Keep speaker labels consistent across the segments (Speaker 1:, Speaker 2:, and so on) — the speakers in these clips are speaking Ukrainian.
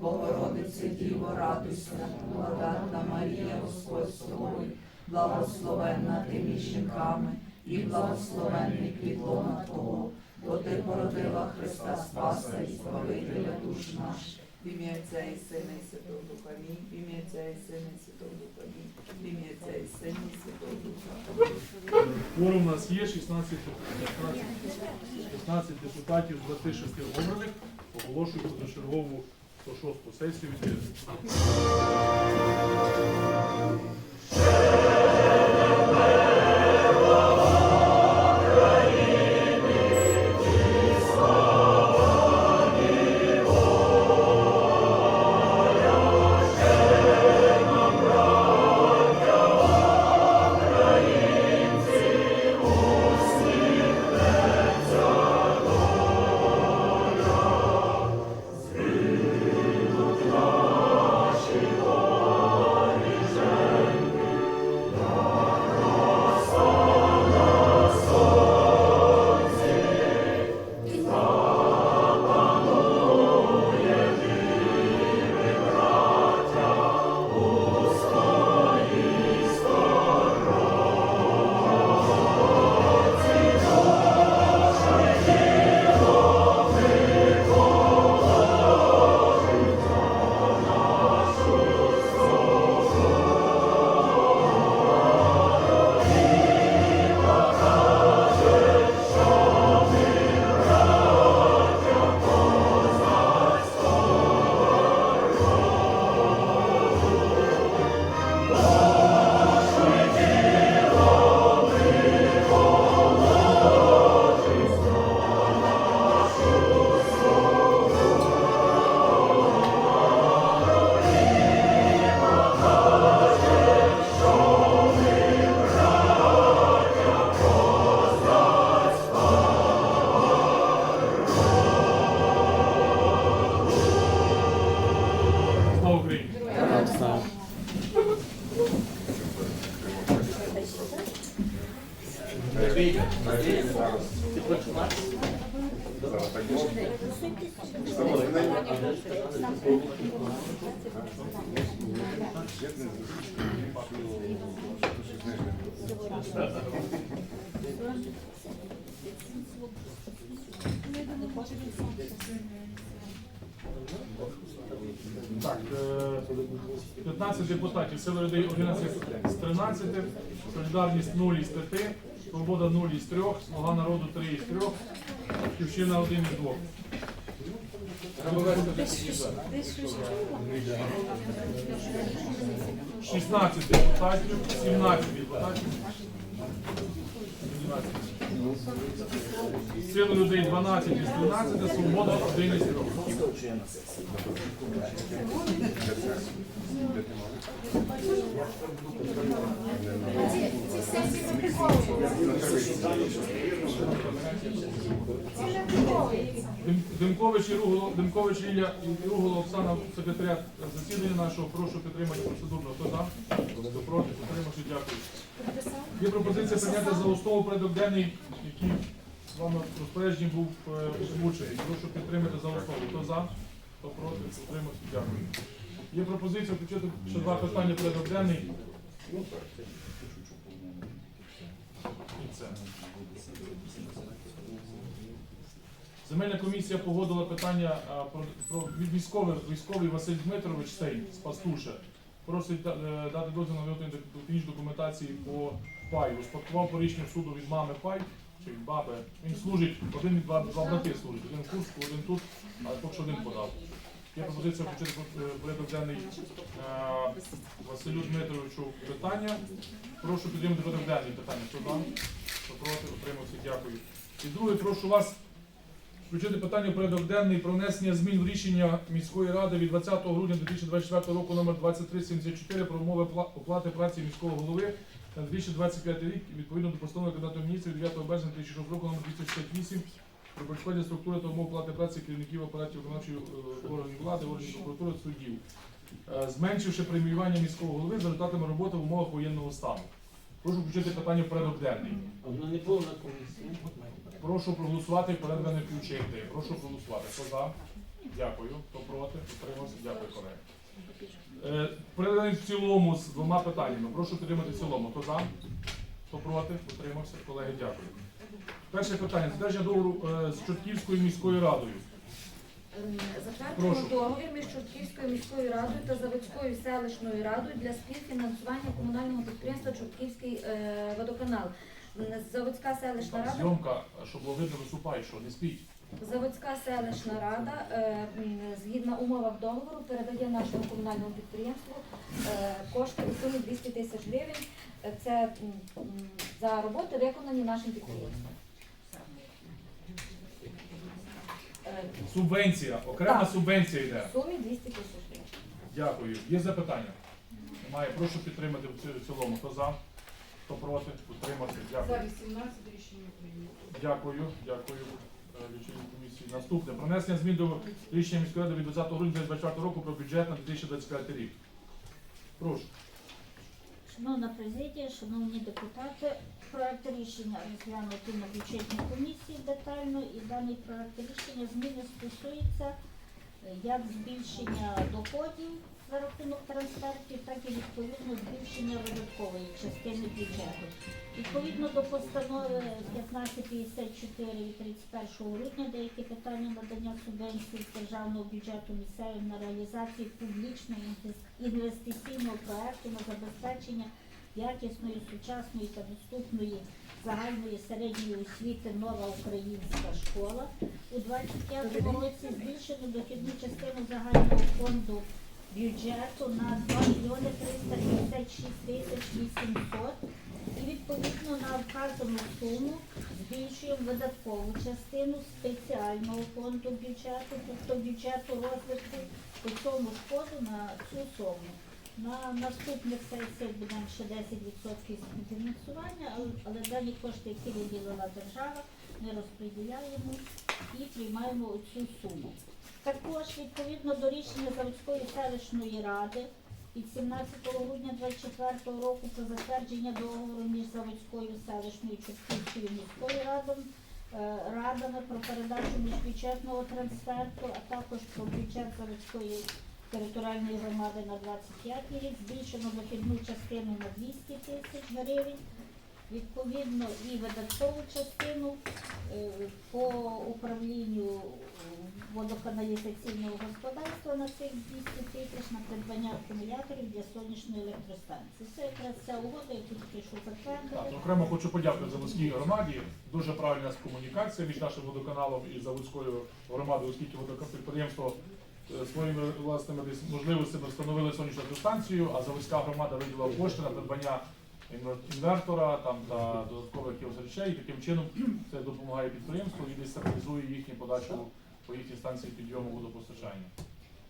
Speaker 1: Богородице Діво, радуйся, благодатна Марія, Господь з тобою, благословенна ти між жінками, і благословенний плідлона Твого, бо ти породила Христа Спаса і Збавителя душ наших. Ім'я Отця і Сина і Святого Духа Амінь. Ім'я Отця і Сина і Святого Духа Амінь. Ім'я Отця і Сина і Святого Духа.
Speaker 2: Форум у нас є 16, 16, 16 депутатів з 26 обраних. Оголошую позачергову 106 сесію. відкритою. Так, е, 15 депутатів, сила людей 11 з 13, солідарність 0 із 5, свобода 0 із 3, слуга народу 3 із 3, Ківщина 1 із 2. 16 депутатів, 17 депутатів. 17. Сила людей 12 із 12, свобода 1 із 3. Дим- Димкович і Ругало, Димкович Лілія і Ругало Оксана, секретарят засідання нашого, прошу підтримати процедурно. Хто за? Хто проти? Підтримавши, дякую. Є пропозиція прийняти за основу порядок денний, який з вами в розпорядженні був е, озвучений. Прошу підтримати за основу. Хто за? Хто проти? Підтримавши, дякую. Є пропозиція включити ще два питання порядок денний. І це. Земельна комісія погодила питання про, про військових військовий Василь Дмитрович Сейн з Пастуша. Просить е, дати дозвіл на виготовлення технічної документації по паю. Успадкував по рішенню суду від мами пай чи від баби. Він служить, один і два, два брати служать, один в Курську, один тут, але поки що один подав. Є пропозиція включити е, порядок денний е, Василю Дмитровичу питання. Прошу підтримати порядок денний питання. Хто за? Хто проти? Утримався, дякую. І друге, прошу вас Включити питання порядок денний про внесення змін в рішення міської ради від 20 грудня 2024 року номер 2374 про умови оплати праці міського голови на 2025 рік відповідно до постанови Кабінету міністрів 9 березня 2006 року номер 268 про перешкодження структури та умов оплати праці керівників апаратів виконавчої е, органів влади, органів прокуратури, суддів, Е, зменшивши преміювання міського голови за результатами роботи в умовах воєнного стану. Прошу включити питання в порядок денний.
Speaker 3: Воно не було на комісії.
Speaker 2: Прошу проголосувати і порядок денний включити. Прошу проголосувати. Хто за? Дякую. Хто проти? Утримався? Дякую, колеги. Е, Порядок в цілому з двома питаннями. Прошу підтримати в цілому. Хто за? Хто проти? Утримався? Колеги, дякую. Перше питання. Затвердження договору е, з Чортківською міською радою.
Speaker 4: Затверджуємо договір між Чортківською міською радою та Заводською селищною радою для співфінансування комунального підприємства Чортківський е, водоканал. Заводська селищна рада,
Speaker 2: зйомка, щоб було видно, виступай, що не спіть.
Speaker 4: Заводська селищна рада е, згідно умовах договору передає нашому комунальному підприємству е, кошти у сумі 200 тисяч гривень. Це м, за роботи виконані нашим підприємством. Е,
Speaker 2: Субвенція, окрема
Speaker 4: Так.
Speaker 2: субвенція йде.
Speaker 4: В сумі 200 тисяч гривень.
Speaker 2: Дякую. Є запитання? Немає. Прошу підтримати в ці- в цілому. Хто за? Хто проти? Утримався.
Speaker 5: За
Speaker 2: Дякую.
Speaker 5: 18 рішення прийнято.
Speaker 2: Дякую. Дякую. е, лічильній комісії. Наступне. Про внесення змін до рішення міської ради від 20 грудня 2024 року про бюджет на 2025 рік. Прошу.
Speaker 6: Шановна президія, шановні депутати, проект рішення розглянути на бюджетній комісії детально і даний проект рішення зміни стосується е, як збільшення доходів за рахунок трансфертів, так і відповідно збільшення видаткової частини бюджету. Відповідно до постанови 1554 від 31 грудня деякі питання надання субвенцій з державного бюджету місцевим на реалізацію публічного інвестиційного проекту на забезпечення якісної, сучасної та доступної загальної середньої освіти нова українська школа. У 25 році збільшено дохідну частину загального фонду бюджету на 2 мільйони 356 тисяч 800 і відповідно на вказану суму збільшуємо видаткову частину спеціального фонду бюджету, тобто бюджету розвитку по цьому ж коду на цю суму. На наступних сесіях будемо ще 10% фінансування, але, дані кошти, які виділила держава, ми розподіляємо і приймаємо цю суму. Також відповідно до рішення Заводської селищної ради від 17 грудня 2024 року про затвердження договору між Заводською селищною Чортківською міською радом, е, радами про передачу міжбюджетного трансферту, а також про бюджет Заводської територіальної громади на 25 рік, збільшено дохідну частину на 200 тисяч гривень, відповідно і видаткову частину е, по управлінню водоканалізаційного господарства на цих 200 тисяч на придбання акумуляторів для сонячної електростанції. Це якраз ця угода, яку тільки що затвердили.
Speaker 2: окремо хочу подякувати Заводській громаді. Дуже правильна комунікація між нашим водоканалом і Заводською громадою, оскільки водоканал-підприємство е, своїми власними можливостями встановили сонячну електростанцію, а Заводська громада виділила кошти на придбання інвертора там та додаткових речей. І таким чином це допомагає підприємству і десь стабілізує їхню подачу по їхній станції підйому водопостачання.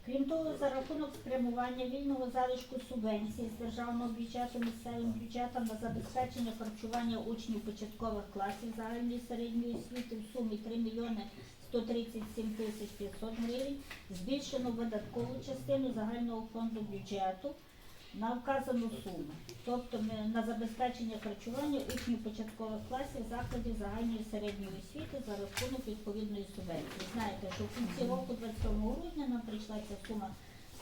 Speaker 6: Крім того, за рахунок спрямування вільного залишку субвенцій з державного бюджету місцевим бюджетом на забезпечення харчування учнів початкових класів загальної середньої освіти в сумі 3 мільйони 137 тисяч 500 гривень, збільшено видаткову частину загального фонду бюджету на вказану суму. Тобто на забезпечення харчування учнів початкових класів закладів загальної середньої освіти за рахунок відповідної субвенції. Знаєте, що в кінці року, 27 грудня, нам прийшла ця сума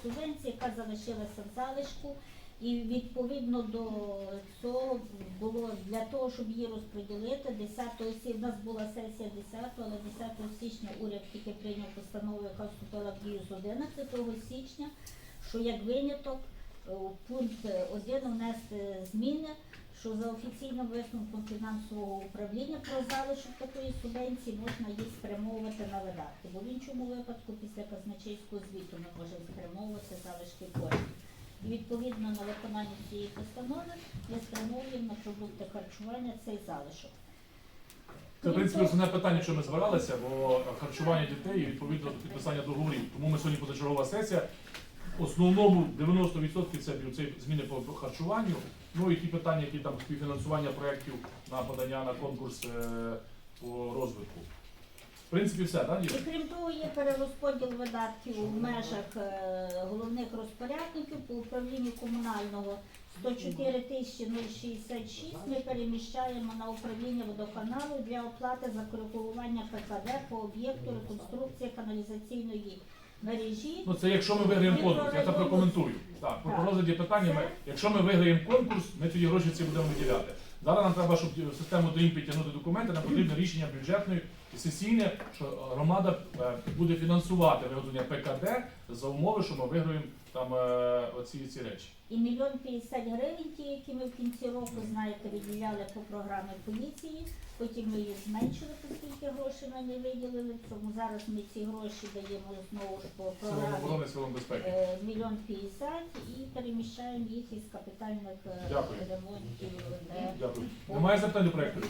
Speaker 6: субвенції, яка залишилася в залишку. І відповідно до цього було для того, щоб її розподілити, 10 січня, у нас була сесія 10, але 10 січня уряд тільки прийняв постанову, яка вступила в дію з 11 січня, що як виняток у пункт 1 внести зміни, що за офіційним висновком фінансового управління про залишок такої субвенції можна їх спрямовувати на видатки, бо в іншому випадку після казначейського звіту ми можемо спрямовувати залишки коштів. І відповідно на виконання цієї постанови ми спрямовуємо на продукти харчування цей залишок.
Speaker 2: Це, в принципі, основне питання, що ми збиралися, бо харчування дітей і відповідно підписання договорів. Тому ми сьогодні позачергова сесія. В основному 90% це зміни по харчуванню. Ну і ті питання, які там співфінансування проєктів на подання на конкурс е, по розвитку. В принципі, все, так,
Speaker 6: І крім того, є перерозподіл видатків у межах е, головних розпорядників по управлінню комунального 104 тисячі 066 ми переміщаємо на управління водоканалу для оплати за коригування ПКД по об'єкту реконструкції каналізаційної мережі.
Speaker 2: Ну це якщо ми виграємо конкурс, я це прокоментую. Так,
Speaker 6: Так.
Speaker 2: розгляді питання, ми, якщо ми виграємо конкурс, ми тоді гроші ці будемо виділяти. Зараз нам треба, щоб в систему ДІМ підтягнути документи, нам потрібно рішення бюджетної і сесійне, що громада е, буде фінансувати виготовлення ПКД за умови, що ми виграємо там е, оці ці речі.
Speaker 6: І мільйон 50 гривень, ті, які ми в кінці року, знаєте, виділяли по програмі поліції. Потім ми їх зменшили, оскільки грошей ми не виділили. Тому зараз ми ці гроші даємо знову ж по програмі е, мільйон 50 і переміщаємо їх із капітальних е,
Speaker 2: Дякую.
Speaker 6: ремонтів. де
Speaker 2: Дякую. Немає запитань до проекту?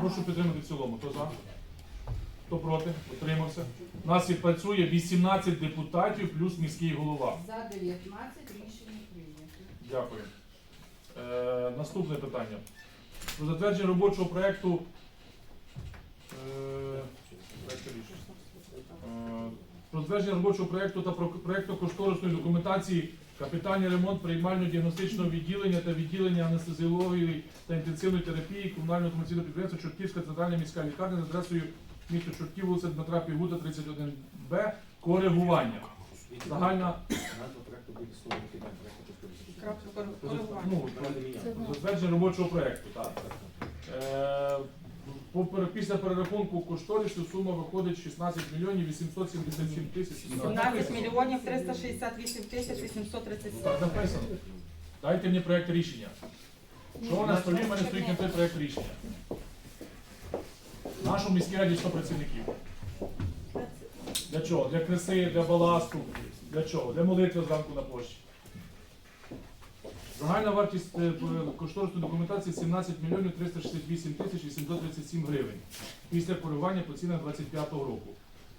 Speaker 2: Прошу підтримати в цілому. Хто за? Хто проти? Утримався. У нас і працює 18 депутатів плюс міський голова.
Speaker 5: За 19 рішення прийнято.
Speaker 2: Дякую. Е, наступне питання. Про затвердження робочого проєкту. Про затвердження робочого проєкту та про проєкту кошторисної документації капітальний ремонт приймально-діагностичного відділення та відділення анестезіології та інтенсивної терапії комунального комерційного підприємства Чортківська центральна міська лікарня за адресою місто Чортків, вулиця Дмитра Пігута, 31Б. Коригування. Загальна ну, затвердження робочого проєкту. Так. Після перерахунку кошторису сума виходить 16 мільйонів 877 тисяч.
Speaker 7: 17 мільйонів 368 тисяч 837.
Speaker 2: Так написано. Дайте мені проєкт рішення. Що у нас столі, в мене стоїть не той проєкт рішення. В нашому міській раді 100 працівників. Для чого? Для краси, для баласту. Для чого? Для молитви зранку на площі. Загальна вартість е, кошторисної документації 17 мільйонів 368 тисяч 837 гривень після коригування по цінах 25 року.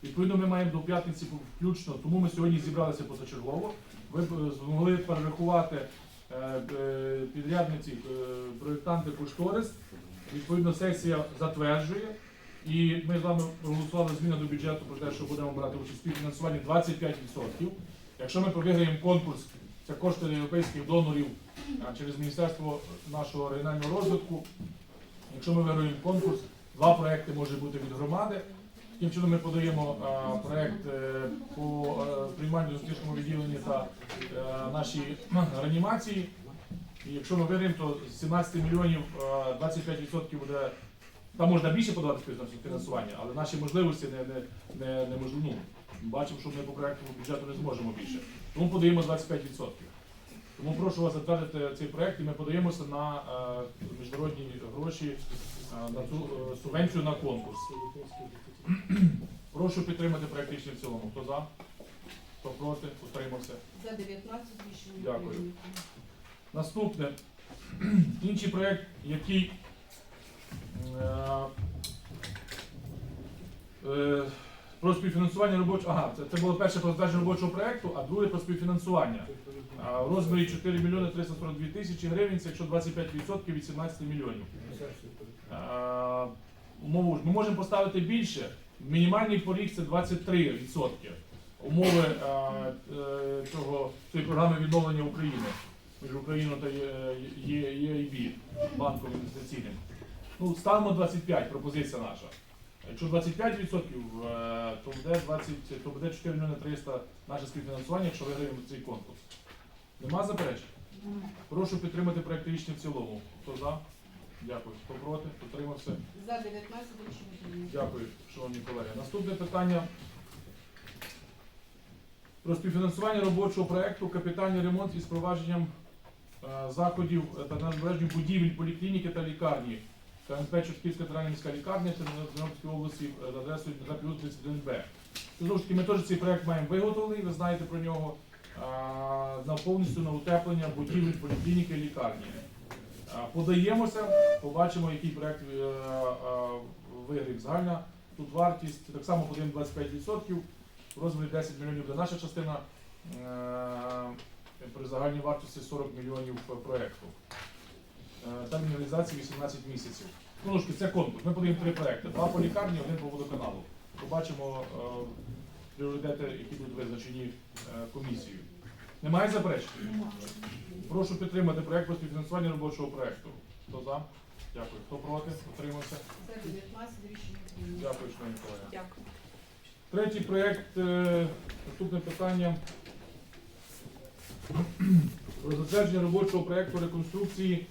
Speaker 2: Відповідно, ми маємо до п'ятниці включно, тому ми сьогодні зібралися позачергово. Ви е, змогли перерахувати е, підрядниці, проєктанти кошторис. Відповідно, сесія затверджує. І ми з вами проголосували зміни до бюджету про те, що будемо брати участь у співфінансуванні 25%. Якщо ми виграємо конкурс, це кошти європейських донорів через Міністерство нашого регіонального розвитку. Якщо ми виграємо конкурс, два проекти може бути від громади. Таким чином ми подаємо а, проект е, по е, прийманню зустрічному відділенні та е, нашій реанімації. І якщо ми виграємо, то з 17 мільйонів е, 25% буде. Там можна більше подавати фінансування, але наші можливості не, не, не, не можливо. Ну, бачимо, що ми по проекту бюджету не зможемо більше. Тому подаємо 25%. Тому прошу вас затвердити цей проект і ми подаємося на е, міжнародні гроші е, на цю е, субвенцію на конкурс. Прошу підтримати проект рішення в цілому. Хто за? Хто проти? Утримався.
Speaker 5: За 19 рішення
Speaker 2: Дякую. Наступне. Інший проєкт, який е, е, про співфінансування робочого. Ага, це, це було перше про затвердження робочого проєкту, а друге про співфінансування. А, В розмірі 4 мільйони 342 тисячі гривень, це якщо 25% від 17 мільйонів. Е, Умову ми можемо поставити більше. Мінімальний поріг це 23%. Умови е, е, цього, цієї програми відновлення України між Україною та ЄІБ, банком інвестиційним. Ну, ставимо 25, пропозиція наша. Якщо 25%, е, то буде 20, то буде 4 мільйони 300 наше співфінансування, якщо виграємо цей конкурс. Нема заперечень? Прошу підтримати проект рішення в цілому. Хто за? Дякую. Хто проти? Утримався?
Speaker 5: За 19 рішення.
Speaker 2: Дякую, шановні колеги. Наступне питання про співфінансування робочого проекту капітальний ремонт із провадженням е, заходів та незалежних будівель поліклініки та лікарні. КНП Чортківська центральна міська лікарня Тернопільської області е, за адресою Дмитра Пілот 31Б. Знову ж таки, ми теж цей проект маємо виготовлений, ви знаєте про нього, на повністю на утеплення будівель поліклініки лікарні. Подаємося, побачимо, який проект е, е, вигрів. Загальна тут вартість так само подаємо 25%, в розмірі 10 мільйонів буде наша частина при загальній вартості 40 мільйонів проєкту. Е, Термін реалізації 18 місяців. Ж, це конкурс. Ми подаємо три проекти: два по лікарні, один по водоканалу. Побачимо е, пріоритети, які будуть визначені е, комісією. Немає заперечень? Прошу підтримати проект про співфінансування робочого проекту. Хто за? Дякую. Хто проти? Утримався?
Speaker 5: За 19 рішення прийнято.
Speaker 2: Дякую, шановні колеги.
Speaker 1: Дякую.
Speaker 2: Третій проект, е, наступне питання про затвердження робочого проекту реконструкції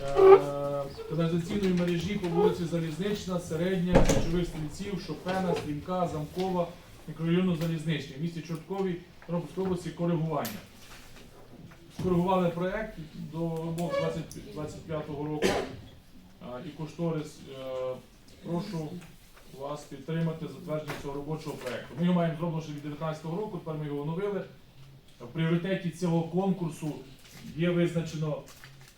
Speaker 2: е, каналізаційної мережі по вулиці Залізнична, Середня, Ключових Стрільців, Шопена, Стрімка, Замкова, мікрорайону Залізничний, в місті Чорткові, Тернопільської області коригування. Скоригували проект до вимог 2025 року е, і кошторис. е, Прошу вас підтримати затвердження цього робочого проекту. Ми його маємо зроблено ще від 2019 року, тепер ми його оновили. В пріоритеті цього конкурсу є визначено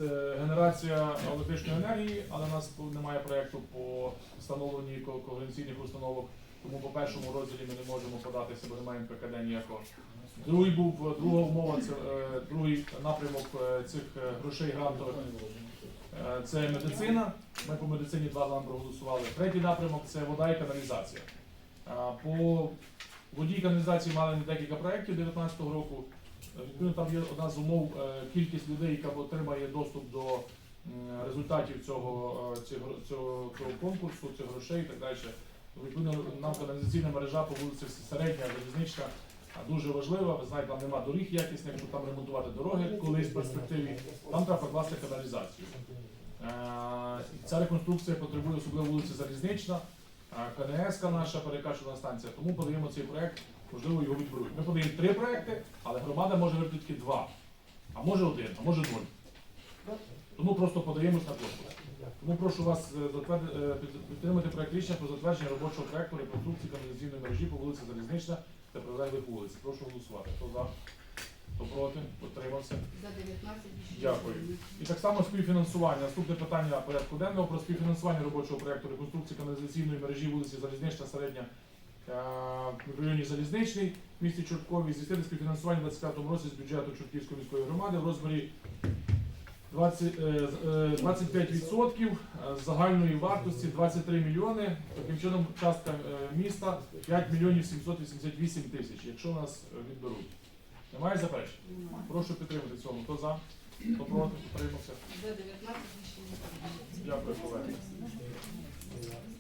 Speaker 2: е, генерація електричної енергії, але у нас немає проєкту по встановленні ко- когенераційних установок, тому по першому розділі ми не можемо податися, бо не маємо ПКД ніякого. Другий був друга умова, це е, другий напрямок е, цих грошей грантових. Це медицина. Ми по медицині два нам проголосували. Третій напрямок це вода і каналізація. По воді і каналізації мали декілька проєктів 2019 року. Відповідно, там є одна з умов е, кількість людей, яка отримає доступ до результатів цього, е, цього, цього, цього конкурсу, цих грошей і так далі. Відповідно, нам каналізаційна мережа по вулиці Середня, залізнична дуже важлива. Ви знаєте, там нема доріг якісних, якщо там ремонтувати дороги колись в перспективі, там треба покласти каналізацію. Е, Ця реконструкція потребує особливо вулиці Залізнична, КНС наша перекачувана станція, тому подаємо цей проект, можливо, його відберуть. Ми подаємо три проекти, але громада може вибрати тільки два, а може один, а може нуль. Тому просто подаємось на конкурс. Тому прошу вас е, е, під- підтримати проект рішення про затвердження робочого проекту реконструкції каналізаційної мережі по вулиці Залізнична та прилеглих вулиць. Прошу голосувати. Хто за? Хто проти? Утримався?
Speaker 5: За 19
Speaker 2: Дякую. І так само співфінансування. Наступне питання порядку денного про співфінансування робочого проекту реконструкції каналізаційної мережі вулиці Залізнична, середня е, в районі Залізничний в місті Чорткові. Здійснити співфінансування у 25 році з бюджету Чортківської міської громади в розмірі 20, е, з- е, 25% загальної вартості 23 мільйони. Таким чином, частка е, міста 5 мільйонів 788 тисяч, якщо нас е, відберуть. Немає заперечень?
Speaker 5: Немає.
Speaker 2: Прошу підтримати цьому. Хто за? Хто проти? Утримався?
Speaker 5: За 19 рішення.
Speaker 2: Дякую, колеги.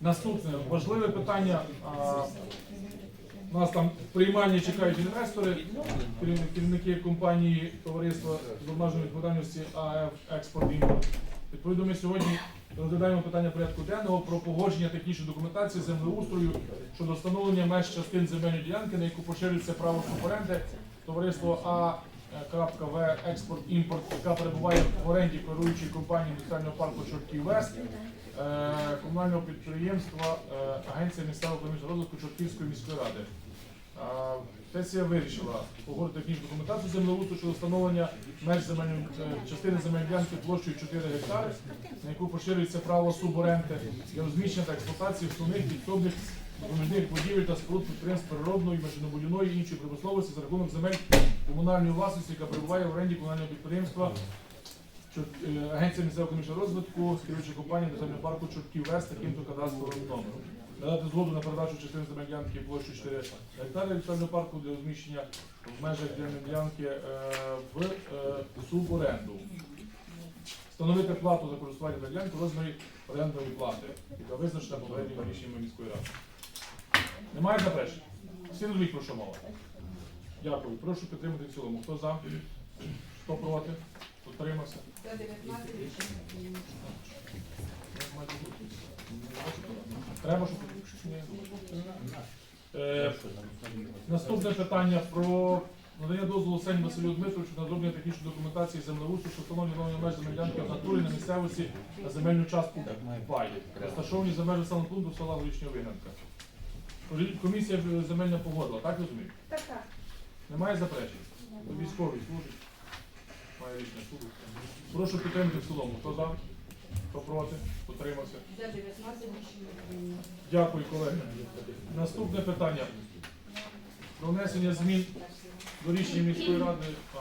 Speaker 2: Наступне важливе питання. А, У нас там в приймальні чекають інвестори, керівники, керівники компанії товариства з обмеженою відповідальності АФ Експорт Імпорт. Відповідно, ми сьогодні розглядаємо питання порядку денного про погодження технічної документації землеустрою щодо встановлення меж частин земельної ділянки, на яку поширюється право суборенди товариство А.В. Експорт Імпорт, яка перебуває в оренді керуючої компанії індустріального парку Чортків Вест, е, комунального підприємства е, Агенція місцевого економічного розвитку Чортківської міської ради. Е, Сесія вирішила погодити технічну документацію землеустрою щодо встановлення меж земельної е, частини земельної ділянки площею 4 гектари, на яку поширюється право суборенди для розміщення та експлуатації основних підсобних допоміжних будівель та споруд підприємств переробної, машинобудівної і іншої промисловості за рахунок земель комунальної власності, яка перебуває в оренді комунального підприємства е, Агенція місцевого економічного розвитку, керуюча компанія державного парку Чортків Вест таким-то кадастровим номером. Надати згоду на передачу частини земельної ділянки площею 4 гектари від парку для розміщення в межах земельної ділянки е, в е, суборенду. Встановити плату за користування за в розмірі орендної плати, яка визначена попереднім рішенням міської ради. Немає заперечень? Всі розуміють, про що мова? Дякую. Прошу підтримати в цілому. Хто за? Хто проти? Утримався?
Speaker 5: За 19 рішення прийнято.
Speaker 2: Треба, щоб... Е, Наступне питання про надання дозволу Сені Василю Дмитровичу на зроблення технічної документації землеустрою, що встановлює нові меж земельянки в натурі на місцевості на земельну частку Пай, розташовані за межі саме пункту села Горішня Виненка. Комісія земельна погодила, так розумію?
Speaker 4: Так, так.
Speaker 2: Немає заперечень? Військовий служить. Має рішення суду. Прошу підтримати в цілому. Хто за? Хто проти? Утримався.
Speaker 5: За 19 рішення прийнято.
Speaker 2: Дякую, колеги. Наступне питання. Про внесення змін до рішення міської ради. А,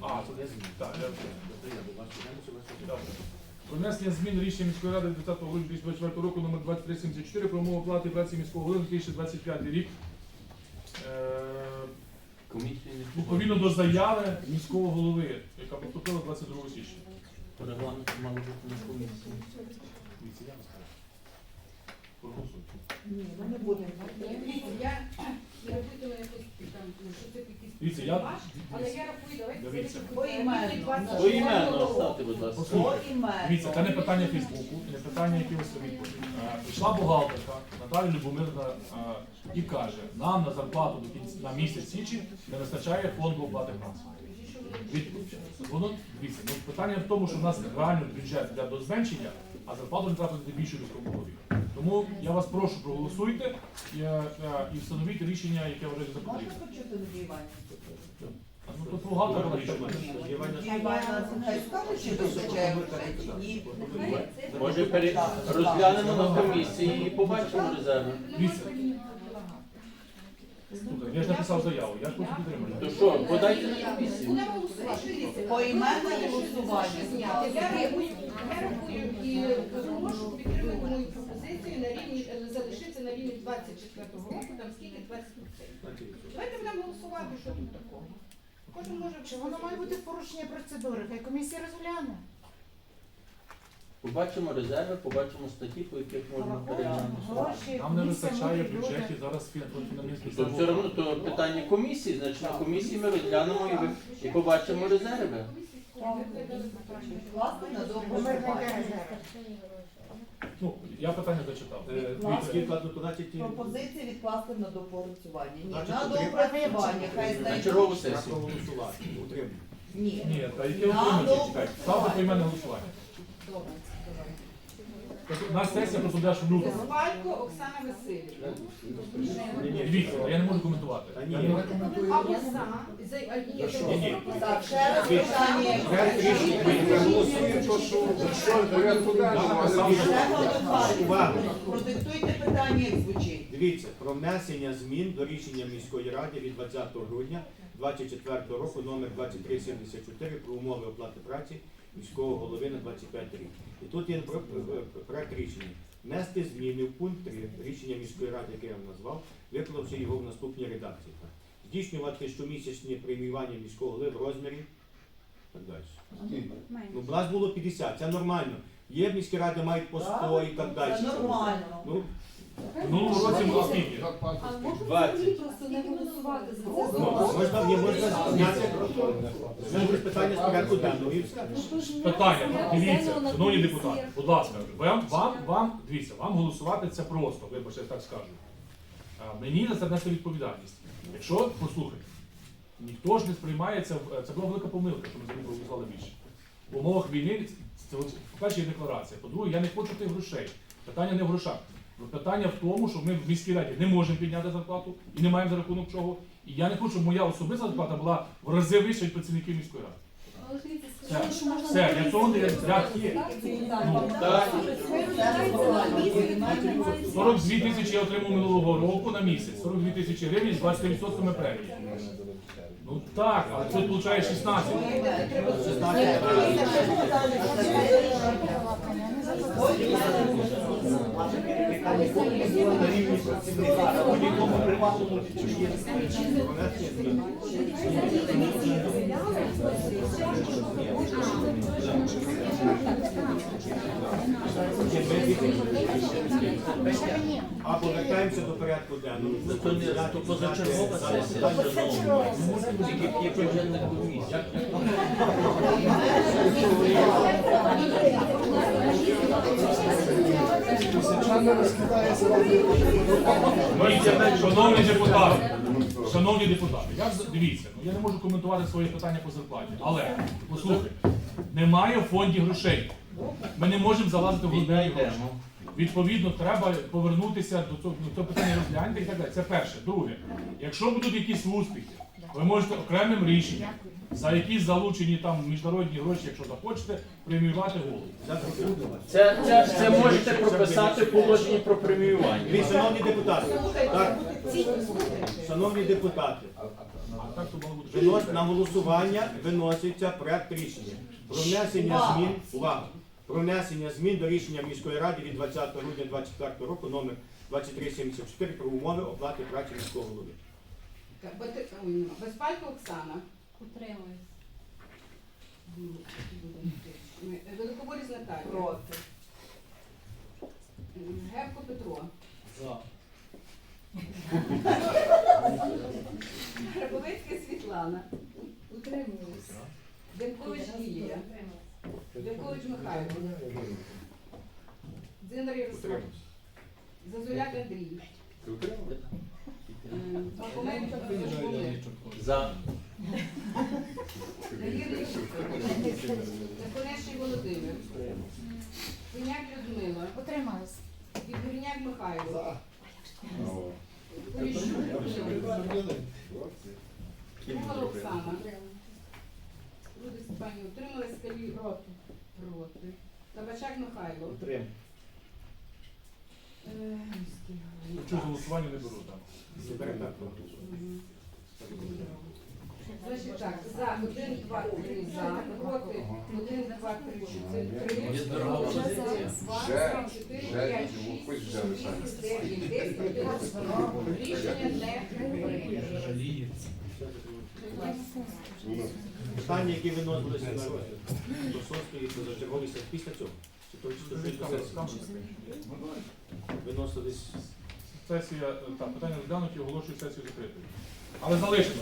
Speaker 2: а так, я внесення змін рішення міської ради 20 грудня 2024 року номер 2374 про умови оплати праці міського голови на 2025 рік. Е, Відповідно до заяви міського голови, яка поступила 22 січня.
Speaker 3: По регламенту мало бути на комісії.
Speaker 2: Проголосуйте.
Speaker 1: Ні, ми не будемо.
Speaker 5: Я я рахую якось там, ну, що це якийсь
Speaker 2: Дивіться, я
Speaker 5: ваш, але я рахую, давайте
Speaker 2: Дивіться.
Speaker 5: це
Speaker 1: Поіменно.
Speaker 3: Поіменно ставте, будь ласка.
Speaker 2: Дивіться, це не питання Фейсбуку, не питання якихось відповідей. Е, Прийшла бухгалтерка Наталя Любомирна е, і каже, нам на зарплату до кінця на місяць січень не вистачає фонду оплати праці. Відповідь. Воно дивіться, ну, питання в тому, що в нас реально бюджет для до зменшення, а зарплату не треба більше до голові. Тому я вас прошу, проголосуйте і, е, і встановіть рішення, яке за
Speaker 1: Можна
Speaker 2: потрібне.
Speaker 1: почути?
Speaker 2: А Ну, тут вирішує.
Speaker 1: Надіювання, хай скаже, чи вистачає грошей, чи ні.
Speaker 3: Може, пере... розглянемо на комісії і побачимо резерви.
Speaker 2: Дивіться. Слухай, Я ж написав заяву, я ж хочу підтримати.
Speaker 3: То що, подайте на комісію.
Speaker 5: Будемо голосувати.
Speaker 1: Поіменне голосування.
Speaker 5: Я рахую, я рахую і прошу підтримати мою пропозицію на рівні, е, залишитися на рівні 24-го року, там скільки 20%. Давайте будемо голосувати, що тут такого. Кожен може...
Speaker 8: Чи воно має бути порушення процедури? Хай комісія розгляне.
Speaker 3: Побачимо резерви, побачимо статті, по яких можна переглянути.
Speaker 8: Гроші,
Speaker 2: Нам не
Speaker 8: комісія,
Speaker 2: вистачає в
Speaker 8: мудрі
Speaker 2: бюджеті зараз фінансових
Speaker 3: То все одно то питання комісії, значить на комісії ми розглянемо і, ви- і побачимо резерви.
Speaker 1: Власне, на
Speaker 8: резерв.
Speaker 2: Ну, я питання зачитав. Е,
Speaker 1: Пропозиції відкласти на доопрацювання. Ні,
Speaker 9: Значить,
Speaker 1: на
Speaker 9: потрібно-
Speaker 1: доопрацювання. Хай
Speaker 3: На
Speaker 1: знайдуть.
Speaker 3: чергову сесію.
Speaker 9: Проголосувати. Утримуємо.
Speaker 1: Ні.
Speaker 2: Ні, та яке
Speaker 1: На
Speaker 2: утримання, чекайте. поіменне голосування.
Speaker 1: Добре,
Speaker 2: У нас сесія просто аж в лютому.
Speaker 5: Свалько Оксана Васильівна.
Speaker 2: Дивіться, я не можу коментувати.
Speaker 9: Ні.
Speaker 5: Або за. за а є
Speaker 2: Ні, ні.
Speaker 1: Так, ще раз питання. Продиктуйте питання, як звучить.
Speaker 9: Дивіться, про внесення змін до рішення міської ради від 20 грудня 2024 року номер 2374 про умови оплати праці міського голови на 25 рік. І тут є про- про- проект рішення. Внести зміни в пункт 3 рішення міської ради, яке я вам назвав, виклавши його в наступній редакції. Здійснювати щомісячні преміювання міського голови в розмірі. Так далі. Ну, в нас було 50, це нормально. Є в міській раді мають по 100 і так далі.
Speaker 1: Це нормально.
Speaker 9: Ну,
Speaker 2: Минулому році було скільки?
Speaker 3: 20.
Speaker 1: Просто не голосувати за
Speaker 9: Ну, можна, ні, можна зняти зняти питання з порядку денного і все.
Speaker 2: Питання, дивіться, шановні депутати, будь ласка, вам, вам, вам, дивіться, вам голосувати це просто, вибачте, я так скажу. А, Мені на це нести відповідальність. Якщо, послухайте, ніхто ж не сприймає це, це була велика помилка, що ми за ним проголосували більше. В умовах війни це, от, по-перше, є декларація. По-друге, я не хочу тих грошей. Питання не в грошах. Питання в тому, що ми в міській раді не можемо підняти зарплату і не маємо за рахунок чого. І я не хочу, щоб моя особиста зарплата була в рази вища від працівників міської ради. Все, все, я цього не я є. Ну, 42 тисячі я отримав минулого року на місяць. 42 тисячі гривень з 20% премії. Ну так, але тут виходить 16.
Speaker 9: А повертаємося до порядку денного.
Speaker 3: Ну, То не то позачергова сесія, шановні. Тільки є бюджетна комісія.
Speaker 2: Шановні депутати, шановні депутати, я дивіться, ну, я не можу коментувати свої питання по зарплаті, але послухайте, немає в фонді грошей. Ми не можемо залазити в грошей.
Speaker 3: Віднайдемо.
Speaker 2: Відповідно, треба повернутися до цього, до цього питання розглянути і так далі. Це перше. Друге, якщо будуть якісь успіхи, Ви можете окремим рішенням за якісь залучені там міжнародні гроші, якщо захочете, преміювати голову.
Speaker 3: Це, це, це можете прописати в положенні про преміювання.
Speaker 9: Ви, шановні депутати, так, шановні депутати, винос, на голосування виноситься проект рішення про внесення змін, увага, про внесення змін до рішення міської ради від 20 грудня 2024 року номер 2374 про умови оплати праці міського голови.
Speaker 5: Бати- Безпалько Оксана.
Speaker 1: Утримуюсь.
Speaker 5: Великоборіз Наталія.
Speaker 1: Проти.
Speaker 5: Гевко Петро. Грабовицька Світлана. Утримуюсь. Демкович Лілія. Демкович Михайло. Дзиндар Ярослав. Зазуляк Андрій. Пахоменко Микола.
Speaker 3: За.
Speaker 5: Нагірний Законечний Володимир. Виняк Людмила.
Speaker 8: Утримаюсь.
Speaker 5: Відгорняк Михайло. Микола. Оксана. Люди Степанів. Утрималась Калі проти. Проти. Табачак Михайло. Е, голова.
Speaker 2: Якщо з голосування не беру там.
Speaker 5: Мгм. Значить так, за 1, 2, 3, за, проти 1, 2, 3, 4, 3, 2, 4, 5, 6, 7, 9, 10, 11. Рішення не прийнято.
Speaker 9: Питання, які виносилися на розгляд до шостої позачергової сесії після цього. Чи то чи то, чи то сесії? Виносились
Speaker 2: Сесія, е, так, питання розглянуті, оголошую сесію закритою. Але залишимося.